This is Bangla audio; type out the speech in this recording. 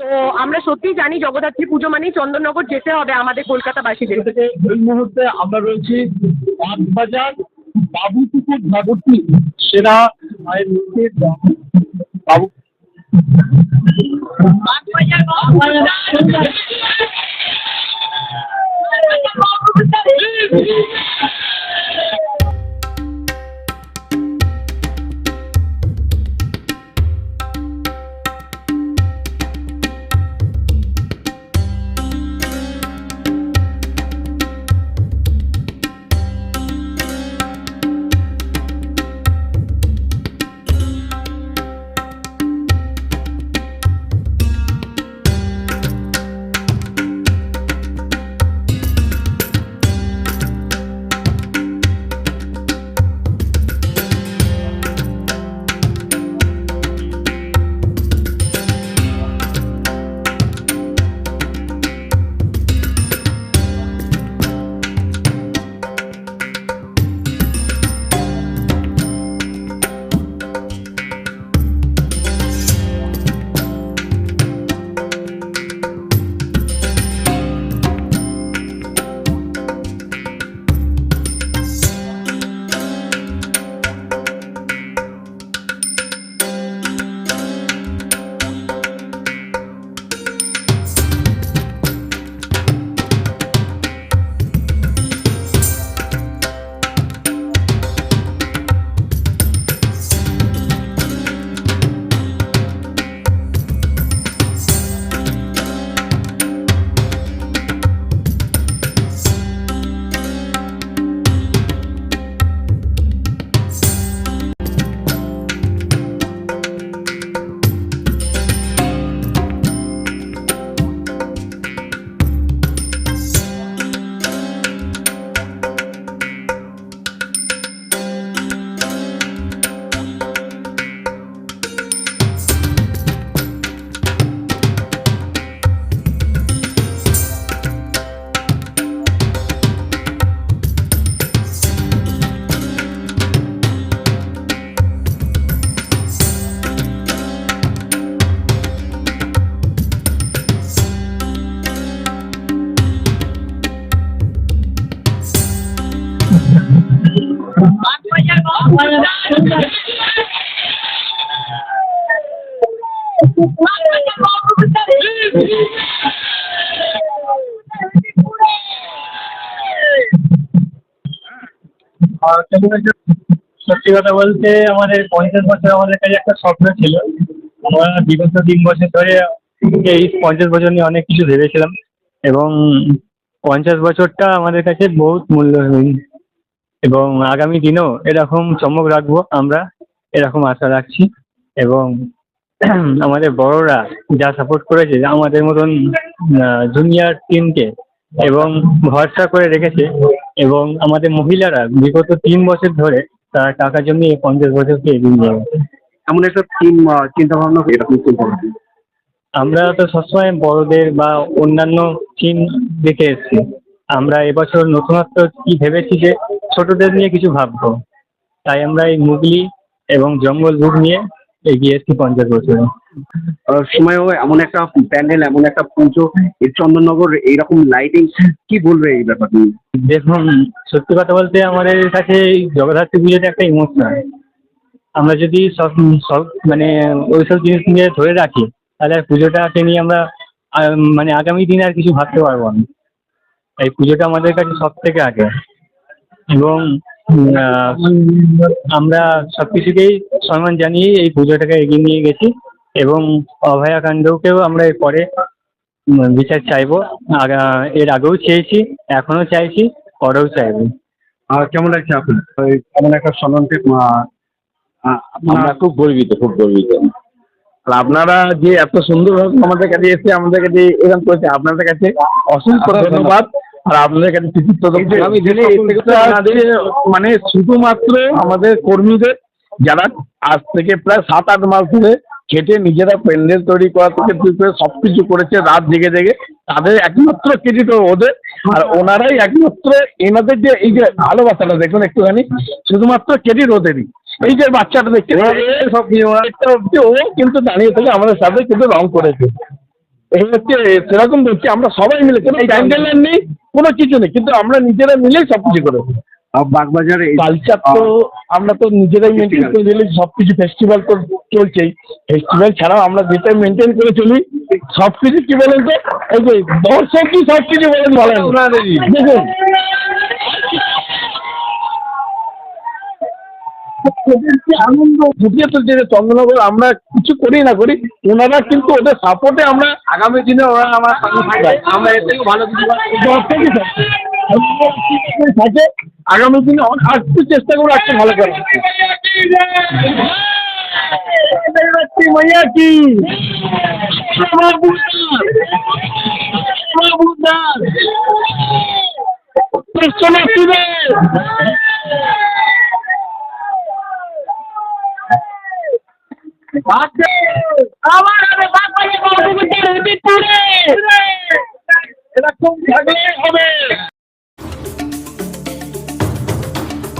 তো আমরা সত্যিই জানি জগদ্ধাত্রী পুজো মানেই চন্দননগর যেতে হবে আমাদের কলকাতাবাসীদের। থেকে এই মুহূর্তে আমরা রয়েছি বাগবাজার বাবুপুকুর নগরটি সেরা বাবু আর সত্যি কথা বলতে আমাদের পঞ্চাশ বছর আমাদের কাছে একটা স্বপ্ন ছিল। আমরা বিগত তিন বছর ধরে এই পঞ্চাশ বছর নিয়ে অনেক কিছু ভেবেছিলাম এবং পঞ্চাশ বছরটা আমাদের কাছে বহুত মূল্যহীন এবং আগামী দিনেও এরকম চমক রাখব আমরা এরকম আশা রাখছি। এবং আমাদের বড়রা যা সাপোর্ট করেছে আমাদের মতন জুনিয়র টিমকে এবং ভরসা করে রেখেছে এবং আমাদের মহিলারা বিগত তিন বছর ধরে তারা টাকা জমিয়ে পঞ্চাশ বছরকে এগিয়ে নিয়ে গেছে। এমন একটা টিম চিন্তা ভাবনা এরকম চিন্তা আমরা তো সবসময় বড়দের বা অন্যান্য টিম দেখে এসেছি। আমরা এবছর নতুনত্ব কি ভেবেছি যে ছোটদের নিয়ে কিছু ভাববো। তাই আমরা এই মুগলি এবং জঙ্গল বুক নিয়ে এগিয়ে এসেছি পঞ্চাশ বছরে। সময়ও এমন একটা প্যান্ডেল এমন একটা পুজো এই চন্দননগর এইরকম লাইটিং কি বলবে এই ব্যাপার নিয়ে দেখুন সত্যি কথা বলতে আমাদের কাছে এই জগদ্ধাত্রী পুজোটা একটা ইমোশনাল। আমরা যদি সব সব মানে ওইসব জিনিস নিয়ে ধরে রাখি তাহলে আর পুজোটাকে নিয়ে আমরা মানে আগামী দিনে আর কিছু ভাবতে পারব না। এই পুজোটা আমাদের কাছে সব থেকে আগে। এবং আমরা সব কিছুকেই সম্মান জানিয়ে এই পুজোটাকে এগিয়ে নিয়ে গেছি এবং অভয়াকাণ্ডকেও আমরা এরপরে উম, বিচার চাইব। আগা এর আগেও চেয়েছি এখনও চাইছি পরেও চাইব। আর কেমন লাগছে আপনার? ওই এমন একটা সম্মানকে আমরা খুব গর্বিত খুব গর্বিত। আর আপনারা যে এত সুন্দরভাবে আমাদের কাছে এসে আমাদের কাছে এরকম করেছে আপনাদের কাছে অসংখ্য ধন্যবাদ। আর আপনাদের কাছে কৃতিত্ব মানে শুধুমাত্র আমাদের কর্মীদের যারা আজ থেকে প্রায় সাত আট মাস ধরে খেটে নিজেরা প্যান্ডেল তৈরি করা থেকে শুরু করে সব কিছু করেছে রাত জেগে জেগে তাদের একমাত্র ক্রেডিট ওদের। আর ওনারাই একমাত্র এনাদের যে এই যে ভালোবাসাটা দেখুন একটুখানি শুধুমাত্র ক্রেডিট ওদেরই। এই যে বাচ্চাটা দেখছে সব ও কিন্তু দাঁড়িয়ে থেকে আমাদের সাথে কিন্তু রং করেছে। এই হচ্ছে সেরকম দেখছি আমরা সবাই মিলে কোনো প্যান্ডেল নেই কোনো কিছু নেই কিন্তু আমরা নিজেরা মিলেই সব কিছু করে বাগবাজারে কালচার তো আমরা তো নিজেরাই মেনটেন করে দিলে সব কিছু ফেস্টিভ্যাল তো চলছেই। ফেস্টিভ্যাল ছাড়াও আমরা যেটা মেনটেন করে চলি সব কিছু কি বলেন তো? এই যে দর্শকই সব কিছু বলেন বলেন। দেখুন ওদের যে আনন্দ ফুটিয়ে তুলছে যে চন্দ্রনগর আমরা কিছু করি না করি ওনারা কিন্তু ওদের সাপোর্টে আমরা আগামী দিনে ওরা আমার আমরা এর থেকে ভালো কিছু থাকে। আগামী দিনে একটু চেষ্টা করব একটু ভালো করে মাইয়া কি? আমার হবে বাগবাজার মহকুমার ভিতরে এরকম থাকলে হবে।